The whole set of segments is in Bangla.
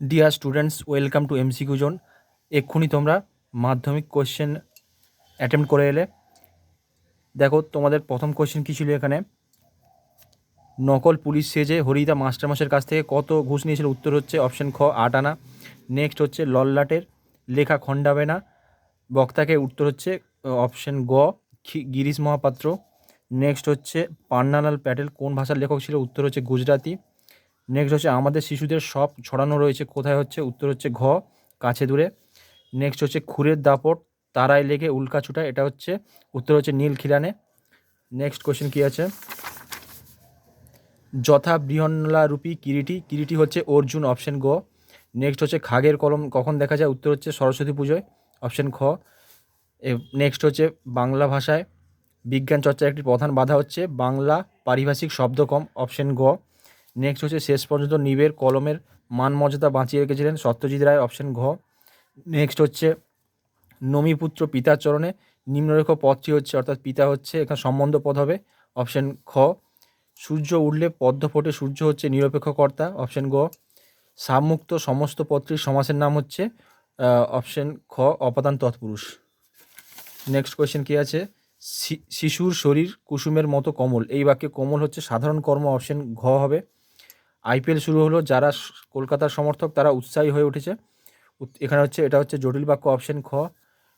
Dear students welcome to MCQ zone এক্ষুনি তোমরা মাধ্যমিক কোশ্চেন অ্যাটেম্প্ট করে এলে। দেখো, তোমাদের প্রথম কোশ্চেন কী ছিল এখানে? নকল পুলিশ সেজে হরিদা মাস্টারমশের কাছ থেকে কত ঘুষ নিয়েছিল? উত্তর হচ্ছে অপশন খ, আট আনা। নেক্সট হচ্ছে লল্লাটের লেখা খণ্ডাবে না বক্তাকে উত্তর হচ্ছে অপশন গ গিরিশ মহাপাত্র। নেক্সট হচ্ছে পান্নালাল প্যাটেল, কোন ভাষার লেখক ছিল? উত্তর হচ্ছে গুজরাটি নেক্সট হচ্ছে আমাদের শিশুদের সব ছড়ানো রয়েছে। কোথায় হচ্ছে? উত্তর হচ্ছে ঘ, কাছে দূরে। নেক্সট হচ্ছে খুরের দাপট, তারায় লেগে উল্কা ছুটা, এটা হচ্ছে উত্তর হচ্ছে নীল খিলানে। নেক্সট কোয়েশ্চেন কী আছে? যথা বৃহন্নলা রূপী কিরিটি কিরিটি হচ্ছে অর্জুন অপশন গ। নেক্সট হচ্ছে খাগের কলম, কখন দেখা যায়? উত্তর হচ্ছে সরস্বতী পুজোয় অপশন খ। নেক্সট হচ্ছে বাংলা ভাষায়। বিজ্ঞান চর্চার একটি প্রধান বাধা হচ্ছে বাংলা পারিভাষিক শব্দ কম অপশন গ। নেক্সট হচ্ছে শেষ পর্যন্ত নিবের কলমের মান মর্যাদা বাঁচিয়ে রেখেছিলেন সত্যজিৎ রায় অপশন ঘ। নেক্সট হচ্ছে নমিপুত্র পিতার চরণে নিম্নরেখ পদটি হচ্ছে, অর্থাৎ পিতা হচ্ছে, এখানে সম্বন্ধ পদ হবে অপশন খ। সূর্য উঠলে পদ্ম ফোটে, সূর্য হচ্ছে নিরপেক্ষ কর্তা অপশন গ। সাবমুক্ত সমস্ত পত্রীর সমাসের নাম হচ্ছে অপশন খ, অপাদান তৎপুরুষ। নেক্সট কোয়েশ্চেন কী আছে? শিশুর শরীর কুসুমের মতো কোমল, এই বাক্যে কোমল হচ্ছে সাধারণ কর্ম অপশন ঘ হবে। আইপিএল শুরু হলো, যারা কলকাতার সমর্থক তারা উৎসাহী হয়ে উঠেছে। এখানে হচ্ছে, এটা হচ্ছে জটিল বাক্য অপশন খ।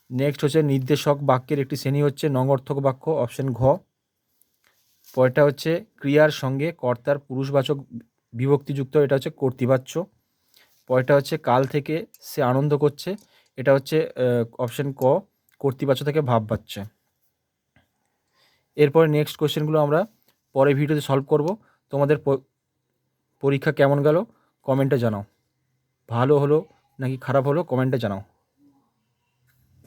নেক্সট হচ্ছে নির্দেশক বাক্যের একটি শ্রেণি হচ্ছে নঙ্গর্থক বাক্য অপশন ঘ। পরেরটা হচ্ছে ক্রিয়ার সঙ্গে কর্তার পুরুষবাচক বিভক্তিযুক্ত, এটা হচ্ছে কর্তৃবাচ্য। পরেরটা হচ্ছে কাল থেকে সে আনন্দ করছে, এটা হচ্ছে অপশন ক, কর্তৃবাচ্য থেকে ভাব পাচ্ছে। এরপরে নেক্সট কোশ্চেনগুলো আমরা পরে ভিডিওতে সলভ করব। তোমাদের পরীক্ষা কেমন গেল? কমেন্টে জানাও। ভালো হলো নাকি খারাপ হলো? কমেন্টে জানাও।